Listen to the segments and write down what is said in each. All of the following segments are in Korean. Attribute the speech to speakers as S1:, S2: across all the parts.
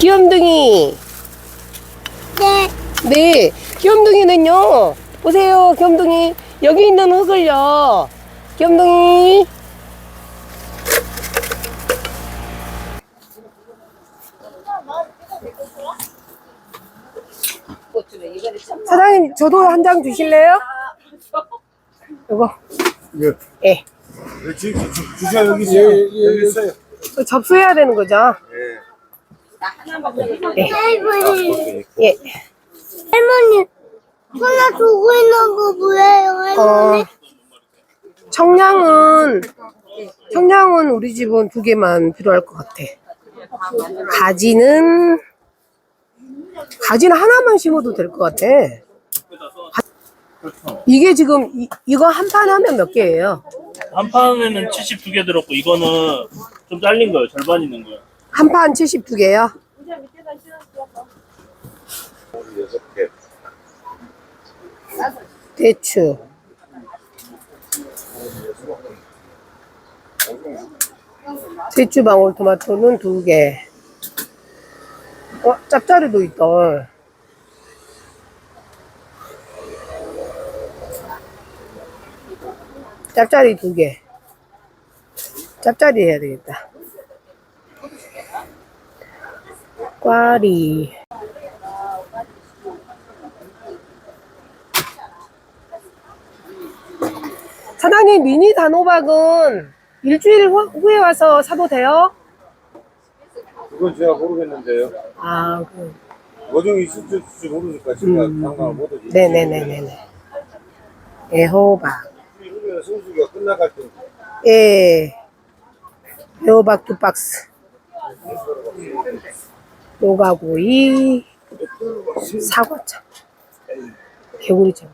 S1: 귀염둥이.
S2: 네.
S1: 네, 귀염둥이는요. 보세요, 귀염둥이. 여기 있는 흙을요. 귀염둥이. 사장님, 저도 한 장 주실래요? 이거.
S3: 예.
S1: 예.
S3: 예, 주, 주, 주, 주차 여기 있어요. 여기 있어요.
S1: 접수해야 되는 거죠?
S3: 예.
S2: 할머니.
S1: 예.
S2: 할머니. 하나 두고 있는 거 뭐예요, 할머니?
S1: 어, 청량은, 청량은 우리 집은 두 개만 필요할 것 같아. 가지는, 가지는 하나만 심어도 될 것 같아. 이게 지금, 이, 이거 한 판 하면 몇 개예요?
S4: 한 판에는 72개 들었고 이거는 좀 잘린 거예요. 절반 있는 거예요.
S1: 한 판 72개요? 대추. 대추 방울토마토는 두 개. 어, 짭짜리도 있다. 짭짜리 두 개. 짭짜리 해야 되겠다. 꽈리. 사장님, 미니 단호박은 일주일 후- 후에 와서 사도 돼요?
S3: 그건 제가 모르겠는데요.
S1: 아, 그,
S3: 어종이 있을지 모르니까 제가
S1: 음.
S3: 장담을 못하지.
S1: 네네네네네. 애호박.
S3: 성수기가 끝나갈 때
S1: 예. 애호박 두 박스. 노가구이. 사과차. 개구리차.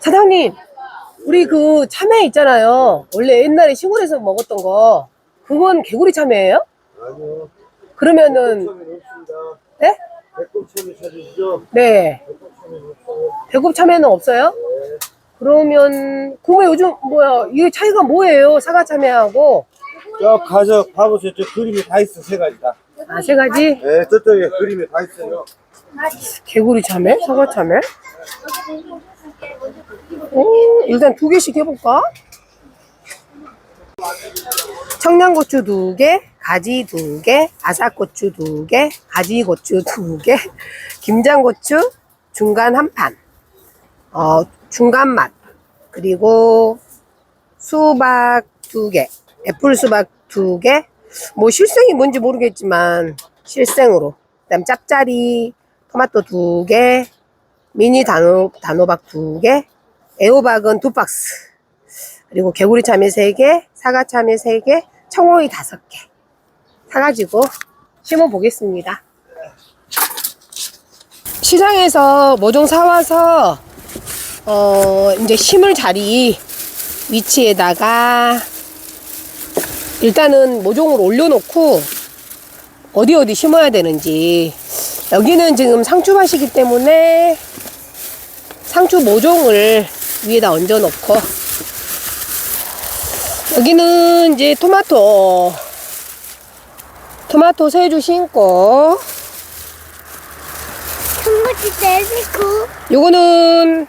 S1: 사장님, 우리 그 참외 있잖아요. 원래 옛날에 시골에서 먹었던 거. 그건 개구리 참외예요?
S3: 아니요.
S1: 그러면은. 네?
S3: 배꼽 찾으시죠?
S1: 네.
S3: 배꼽
S1: 참외는 없어요? 그러면, 그러면 요즘, 뭐야, 이게 차이가 뭐예요? 사과 참외하고.
S3: 저 가서 봐보세요. 저 그림이 다 있어 세 가지 다.
S1: 아, 세 가지?
S3: 네, 저쪽에 그림이 다 있어요.
S1: 개구리 참외? 사과 참외? 오, 일단 두 개씩 해볼까? 청양고추 두 개, 가지 두 개, 아삭고추 두 개, 가지고추 두 개, 김장고추 중간 한 판, 어, 중간 맛, 그리고 수박 두 개, 애플 수박 두 개, 뭐 실생이 뭔지 모르겠지만 실생으로, 그다음 짭짜리 토마토 두 개, 미니 단호, 단호박 두 개, 애호박은 두 박스, 그리고 개구리 참외 세 개, 사과 참외 세 개, 청오이 다섯 개. 사가지고 심어 보겠습니다. 시장에서 모종 사와서 어 이제 심을 자리 위치에다가 일단은 모종을 올려놓고 어디 어디 심어야 되는지. 여기는 지금 상추밭이기 때문에 상추 모종을 위에다 얹어 놓고. 여기는 이제 토마토. 토마토 세주 심고.
S2: 한번씩 내리고.
S1: 요거는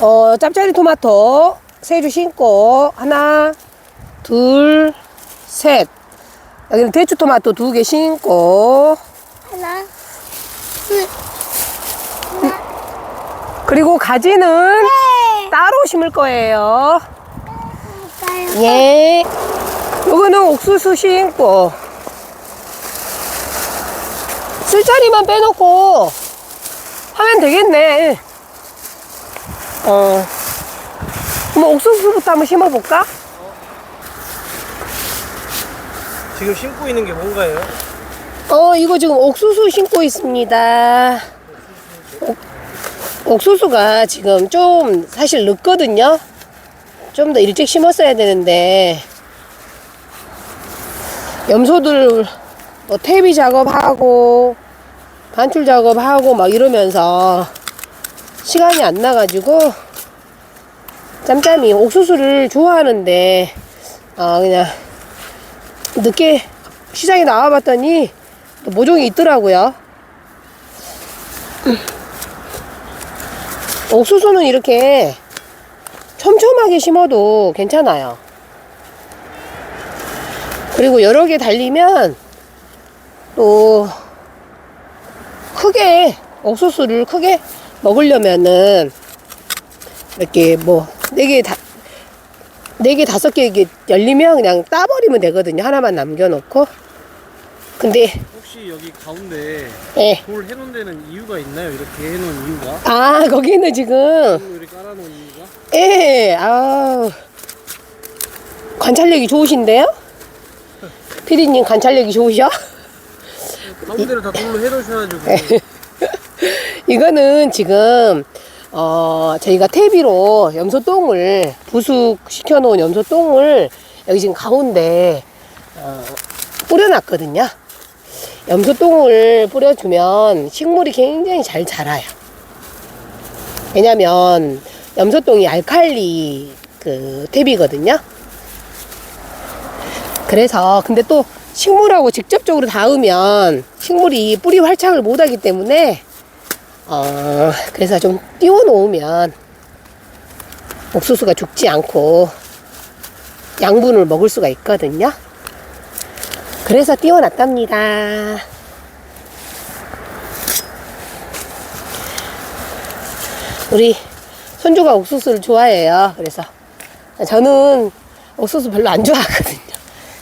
S1: 어 짭짜리 토마토 세주 심고 하나 둘 셋 여기는 대추 토마토 두 개 심고
S2: 하나, 둘,
S1: 그리고 가지는
S2: 네.
S1: 따로 심을 거예요.
S2: 가요.
S1: 예. 요거는 옥수수 심고 쓸자리만 빼놓고 하면 되겠네. 어. 그럼 옥수수부터 한번 심어볼까?
S5: 지금 심고 있는 게 뭔가요?
S1: 어, 이거 지금 옥수수 심고 있습니다. 옥, 옥수수가 지금 좀 사실 늦거든요. 좀 더 일찍 심었어야 되는데, 염소들 뭐 퇴비 작업하고, 반출 작업하고 막 이러면서 시간이 안 나가지고, 짬짬이 옥수수를 좋아하는데, 어, 그냥 늦게 시장에 나와봤더니 또 모종이 있더라고요. 음. 옥수수는 이렇게 촘촘하게 심어도 괜찮아요. 그리고 여러 개 달리면 또 크게 옥수수를 크게 먹으려면은 이렇게 뭐 네개다 네 개 다섯 개 이게 열리면 그냥 따버리면 되거든요. 하나만 남겨놓고. 근데
S5: 혹시 여기 가운데
S1: 예.
S5: 돌 해놓은 데는 이유가 있나요? 이렇게 해놓은 이유가?
S1: 아 거기는 지금
S5: 돌로 이렇게 깔아놓은 이유가?
S1: 예. 아 관찰력이 좋으신데요? 피디님 관찰력이 좋으셔?
S5: 가운데를 다 돌로 해놓으셔가지고
S1: 이거는 지금 어 저희가 퇴비로 염소똥을 부숙시켜 놓은 염소똥을 여기 지금 가운데 어, 뿌려놨거든요. 염소똥을 뿌려주면 식물이 굉장히 잘 자라요. 왜냐면 염소똥이 알칼리 그 퇴비거든요. 그래서 근데 또 식물하고 직접적으로 닿으면 식물이 뿌리 활착을 못하기 때문에 어, 그래서 좀 띄워 놓으면 옥수수가 죽지 않고 양분을 먹을 수가 있거든요. 그래서 띄워 놨답니다. 우리 손주가 옥수수를 좋아해요. 그래서 저는 옥수수 별로 안 좋아하거든요.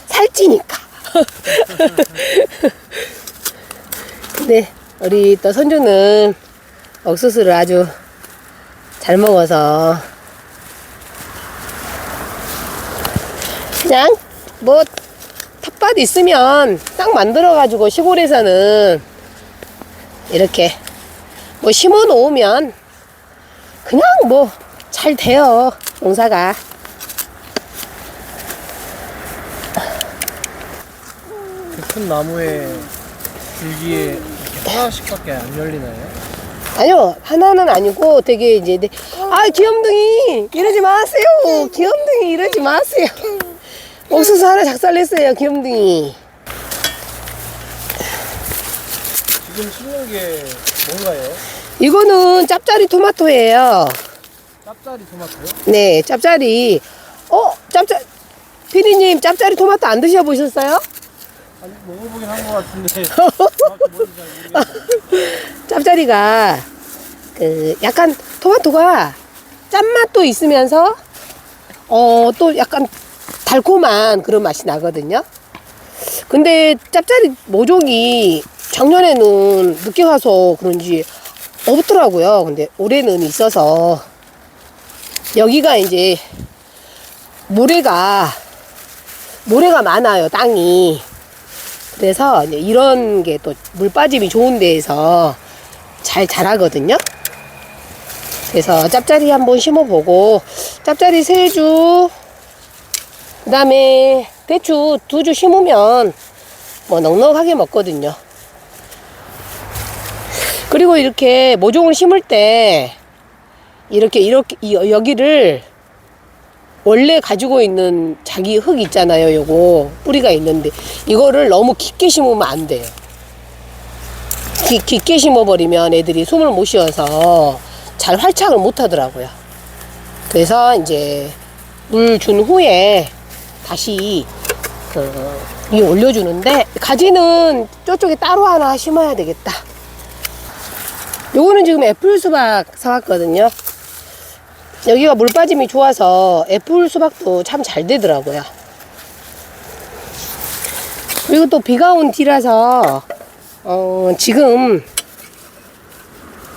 S1: 살찌니까. 근데 우리 또 손주는 옥수수를 아주 잘 먹어서 그냥 뭐 텃밭 있으면 딱 만들어 가지고 시골에서는 이렇게 뭐 심어 놓으면 그냥 뭐 잘 돼요 농사가
S5: 그 큰 나무에 줄기에 이렇게 하나씩밖에 안 열리나요?
S1: 아니요 하나는 아니고 되게 이제 네- 아 귀염둥이! 이러지 마세요! 귀염둥이 이러지 마세요! 옥수수 하나 작살냈어요 귀염둥이.
S5: 지금 심는 게 뭔가요?
S1: 이거는 짭짜리 토마토예요.
S5: 짭짜리 토마토요?
S1: 네 짭짜리. 어 짭짜 피디님 짭짜리 토마토 안 드셔보셨어요?
S5: 아니 먹어보긴 한 것 같은데. 정확히 뭔지 잘 모르겠어요
S1: 짭짜리가 그 약간 토마토가 짠맛도 있으면서 어 또 약간 달콤한 그런 맛이 나거든요. 근데 짭짜리 모종이 작년에는 늦게 와서 그런지 없더라고요. 근데 올해는 있어서 여기가 이제 모래가 모래가 많아요 땅이 그래서 이런 게 또 물 빠짐이 좋은 데에서 잘 자라거든요. 그래서 짭짜리 한번 심어보고 짭짜리 세 주, 그 다음에 대추 두 주 심으면 뭐 넉넉하게 먹거든요. 그리고 이렇게 모종을 심을 때 이렇게 이렇게 이- 여기를 원래 가지고 있는 자기 흙 있잖아요. 요거 뿌리가 있는데 이거를 너무 깊게 심으면 안 돼요. 기- 깊게 심어버리면 애들이 숨을 못 쉬어서 잘 활착을 못 하더라고요. 그래서 이제 물 준 후에 다시 그 올려주는데 가지는 저쪽에 따로 하나 심어야 되겠다. 요거는 지금 애플 수박 사왔거든요. 여기가 물 빠짐이 좋아서 애플 수박도 참 잘 되더라고요. 그리고 또 비가 온 뒤라서 어, 지금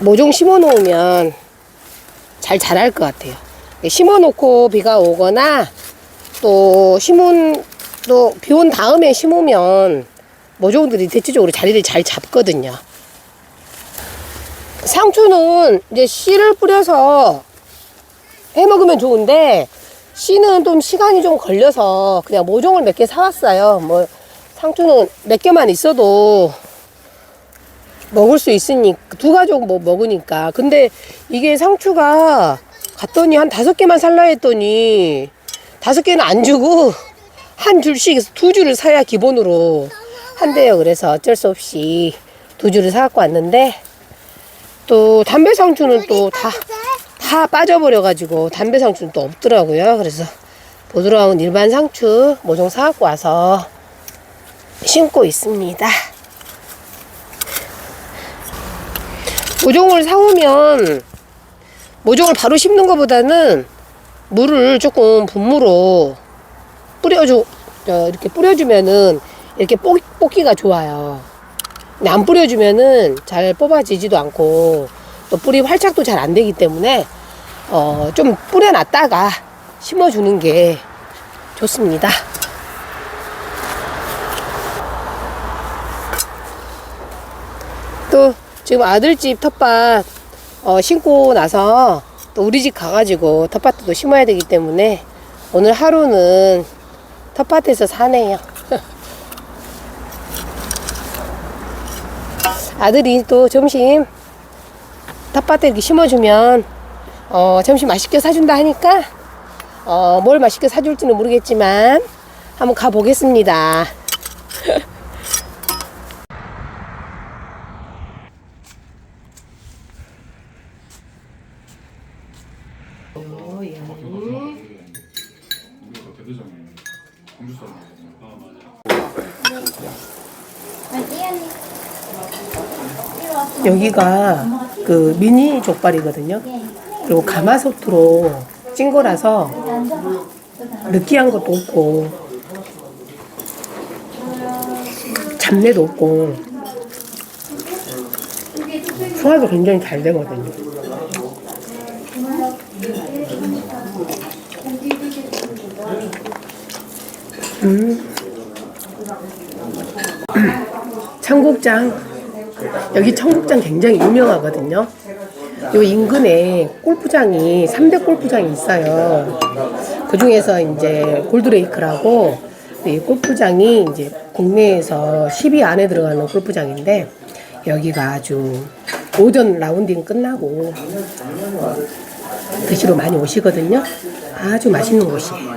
S1: 모종 심어 놓으면 잘 자랄 것 같아요. 심어 놓고 비가 오거나 또 심은 또 비 온 다음에 심으면 모종들이 대체적으로 자리를 잘 잡거든요. 상추는 이제 씨를 뿌려서 해 먹으면 좋은데 씨는 좀 시간이 좀 걸려서 그냥 모종을 몇 개 사왔어요. 뭐 상추는 몇 개만 있어도 먹을 수 있으니까 두 가족 뭐 먹으니까 근데 이게 상추가 갔더니 한 다섯 개만 살라 했더니 다섯 개는 안 주고 한 줄씩 두 줄을 사야 기본으로 한대요. 그래서 어쩔 수 없이 두 줄을 사갖고 왔는데 또 담배 상추는 또 다 다 빠져버려 가지고 담배 상추는 또 없더라고요. 그래서 보드라운 일반 상추 모종 사갖고 와서 심고 있습니다. 모종을 사오면 모종을 바로 심는 것보다는 물을 조금 분무로 뿌려주 어, 이렇게 뿌려주면은 이렇게 뽑, 뽑기가 좋아요. 근데 안 뿌려주면은 잘 뽑아지지도 않고 또 뿌리 활착도 잘 안 되기 때문에 어, 좀 뿌려놨다가 심어주는 게 좋습니다. 또 지금 아들 집 텃밭 어, 심고 나서 또 우리 집 가가지고 텃밭도 심어야 되기 때문에 오늘 하루는 텃밭에서 사네요. 아들이 또 점심 텃밭에 이렇게 심어주면 어, 점심 맛있게 사준다 하니까 어, 뭘 맛있게 사줄지는 모르겠지만 한번 가보겠습니다. 여기가 그 미니 족발이거든요. 그리고 가마솥으로 찐 거라서 느끼한 것도 없고 잡내도 없고 소화도 굉장히 잘 되거든요. 음. 청국장 여기 청국장 굉장히 유명하거든요. 요 인근에 골프장이 3대 골프장이 있어요. 그 중에서 이제 골드레이크라고 이 골프장이 이제 국내에서 10위 안에 들어가는 골프장인데 여기가 아주 오전 라운딩 끝나고 어, 드시러 많이 오시거든요. 아주 맛있는 곳이에요.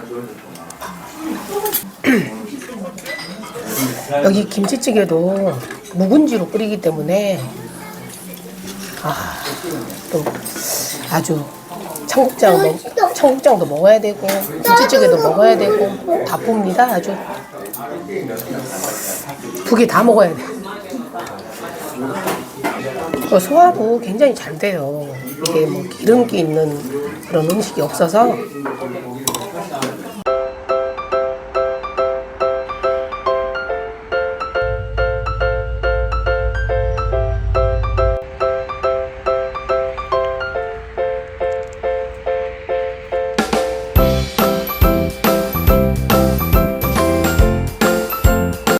S1: 여기 김치찌개도 묵은지로 끓이기 때문에 아, 또 아주 청국장 먹, 청국장도 먹어야 되고 김치찌개도 먹어야 되고 바쁩니다 아주 두 개 다 먹어야 돼. 어, 소화도 굉장히 잘 돼요. 이게 뭐 기름기 있는 그런 음식이 없어서